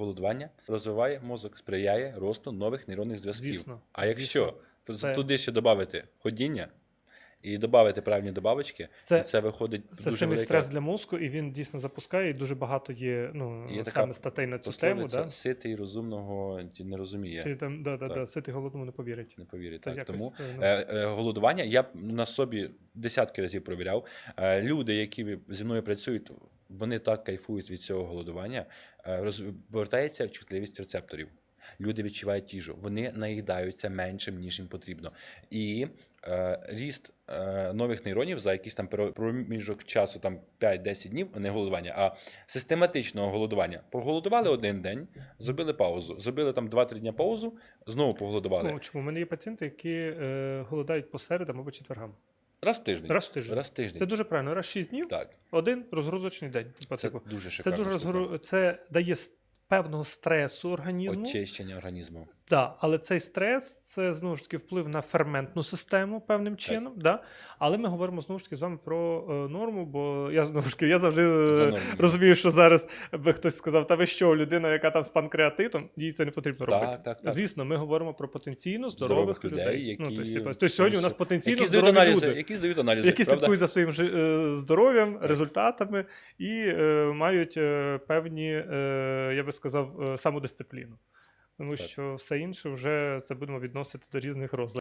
голодування розвиває мозок, сприяє росту нових нейронних зв'язків. Звісно, а якщо Це- туди ще додати ходіння і додати правильні добавочки, Це- і це виходить Це дуже велика стрес для мозку, і він дійсно запускає, і дуже багато є, ну, Є така саме статей на цю тему. Да? ситий розумного не розуміє. Чи там, да, да, да, сити голодному не повірить. Не повірить. Та Так. якось, Тому е, ну, е, е, голодування я на собі десятки разів провіряв. Е, люди, які зі мною працюють, вони так кайфують від цього голодування. Е, розвертається чутливість рецепторів. Люди відчувають їжу, вони наїдаються меншим, ніж їм потрібно. І е, ріст е, нових нейронів за якийсь там проміжок часу, там 5-10 днів, не голодування, а систематичного голодування. Поголодували один день, зробили паузу. Зробили там 2-3 дня паузу, знову поголодували. ну, чому? У мене є пацієнти, які е, голодають по середам або четвергам. Раз в тиждень. Раз в тиждень. Раз в тиждень. Це дуже правильно. Раз в 6 днів, Так, один розгрузочний день. Типа, це типу. дуже Це дуже розгру... це дає певного стресу організму. Очищення організму. Да, але цей стрес це знову ж таки вплив на ферментну систему певним чином. Да? Але ми говоримо знову ж таки з вами про е, норму, бо я знову ж таки я завжди е, За розумію, що зараз би хтось сказав, та ви що, людина, яка там з панкреатитом, їй це не потрібно Так, робити. так, так. Звісно, ми говоримо про потенційно здорових, Здорових людей, які- Ну, тобто, тобто сьогодні у нас потенційно Які здорові аналізи, люди. які здають аналізи, Які правда? слідкують за своїм е, здоров'ям, результатами і е, мають е, певні, е, я би сказав, е, самодисципліну. Тому Так. що все інше вже це будемо відносити до різних розладів.